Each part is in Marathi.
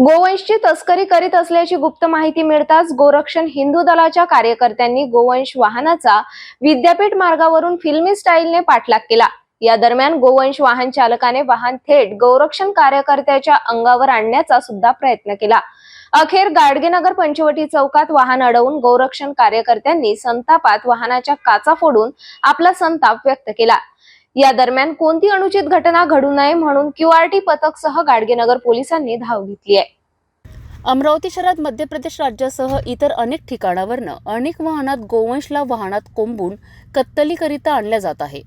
गोवंशची तस्करी करीत असल्याची गुप्त माहिती मिळताच गोरक्षण हिंदू दलाच्या कार्यकर्त्यांनी गोवंश वाहनाचा विद्यापीठ मार्गावरून फिल्मी स्टाईलने पाठलाग केला. या दरम्यान गोवंश वाहन चालकाने वाहन थेट गोरक्षण कार्यकर्त्याच्या अंगावर आणण्याचा सुद्धा प्रयत्न केला. अखेर गाडगेनगर पंचवटी चौकात वाहन अडवून गोरक्षण कार्यकर्त्यांनी संतापात वाहनाच्या काचा फोडून आपला संताप व्यक्त केला. या दरम्यान कोणती अनुचित घटना घडू नये म्हणून क्यूआरटी पथकसह गाडगेनगर पोलिसांनी धाव घेतली आहे. अमरावती शहरात मध्य प्रदेश राज्यासह इतर अनेक ठिकाणावरनं अनेक वाहनात गोवंशला वाहनात कोंबून कत्तलीकरिता आणल्या जात आहे.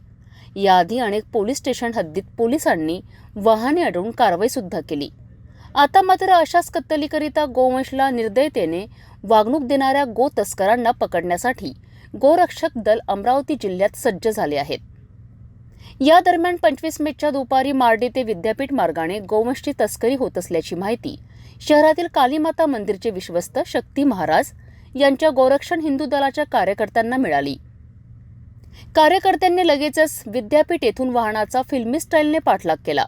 याआधी अनेक पोलीस स्टेशन हद्दीत पोलिसांनी वाहने अडवून कारवाई सुद्धा केली. आता मात्र अशाच कत्तलीकरिता गोवंशला निर्दयतेने वागणूक देणाऱ्या गो तस्करांना पकडण्यासाठी गोरक्षक दल अमरावती जिल्ह्यात सज्ज झाले आहेत. या दरम्यान पंचवीस मेच्या दुपारी मार्डी ते विद्यापीठ मार्गाने गोवंशची तस्करी होत असल्याची माहिती शहरातील कालीमाता मंदिरचे विश्वस्त शक्ती महाराज यांच्या गोरक्षण हिंदू दलाच्या कार्यकर्त्यांना मिळाली. कार्यकर्त्यांनी लगेचच विद्यापीठ येथून वाहनाचा फिल्मी स्टाईलने पाठलाग केला.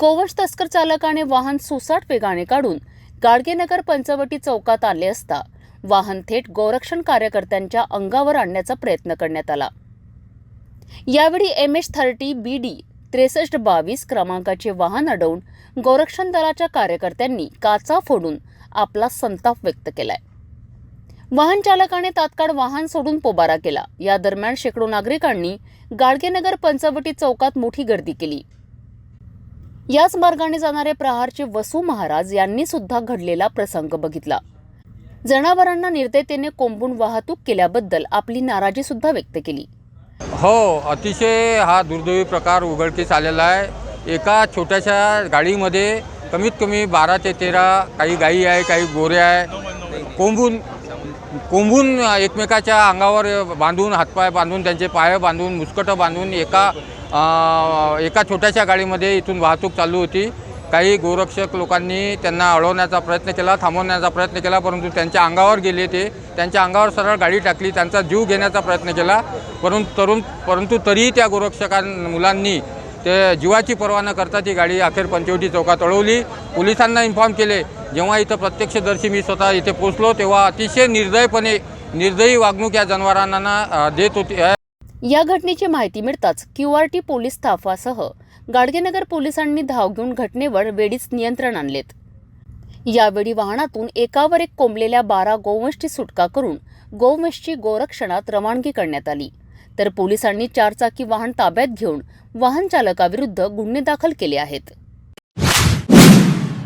गोवंश तस्कर चालकाने वाहन सुसाट वेगाने काढून गाडगेनगर पंचवटी चौकात आले असता वाहन थेट गोरक्षण कार्यकर्त्यांच्या अंगावर आणण्याचा प्रयत्न करण्यात आला. यावेळी M H thirty B D त्रेसष्ट बावीस क्रमांकाचे वाहन अडवून गोरक्षण दलाच्या कार्यकर्त्यांनी काचा फोडून आपला संताप व्यक्त केलाय. वाहन चालकाने तात्काळ वाहन सोडून पोबारा केला. या दरम्यान शेकडो नागरिकांनी गाडगेनगर पंचवटी चौकात मोठी गर्दी केली. याच मार्गाने जाणारे प्रहारचे वसू महाराज यांनी सुद्धा घडलेला प्रसंग बघितला. जनावरांना निर्दयतेने कोंबून वाहतूक केल्याबद्दल आपली नाराजी सुद्धा व्यक्त केली. हो अतिशय हा दुर्दैवी प्रकार उघडकीस आलेला आहे. एका छोट्याशा गाडीमध्ये कमीत कमी बारा ते तेरा काही गाई आहे काही गोऱ्या आहे. कोंबून कोंबून एकमेकाच्या अंगावर बांधून हातपाय बांधून त्यांचे पाय बांधून मुस्कटं बांधून एका आ, एका छोट्याशा गाडीमध्ये इथून वाहतूक चालू होती. काही गोरक्षक लोकांनी त्यांना अडवण्याचा प्रयत्न केला थांबवण्याचा प्रयत्न केला परंतु त्यांच्या अंगावर गेले ते. त्यांच्या अंगावर सरळ गाडी टाकली त्यांचा जीव घेण्याचा प्रयत्न केला. परंतु तरुण परंतु तरीही त्या गोरक्षकां मुलांनी ते जीवाची पर्वा न करता ती गाडी अखेर पंचवटी चौकात अडवली. पोलिसांना इन्फॉर्म केले जेव्हा इथं प्रत्यक्षदर्शी मी स्वतः इथे पोचलो तेव्हा अतिशय निर्दयपणे निर्दयी वागणूक या जनावरांना देत होती. या घटनेची माहिती मिळताच टी पोलीस स्टाफासह गाडगेनगर पोलिसांनी धाव घेऊन घटनेवर वेळीच नियंत्रण आणलेत. यावेळी वाहनातून एकावर एक कोंबलेल्या बारा गोवंशची सुटका करून गोवंशची गोरक्षणात रवानगी करण्यात आली. तर पोलिसांनी चारचाकी वाहन ताब्यात घेऊन वाहन चालकाविरुद्ध गुन्हे दाखल केले आहेत.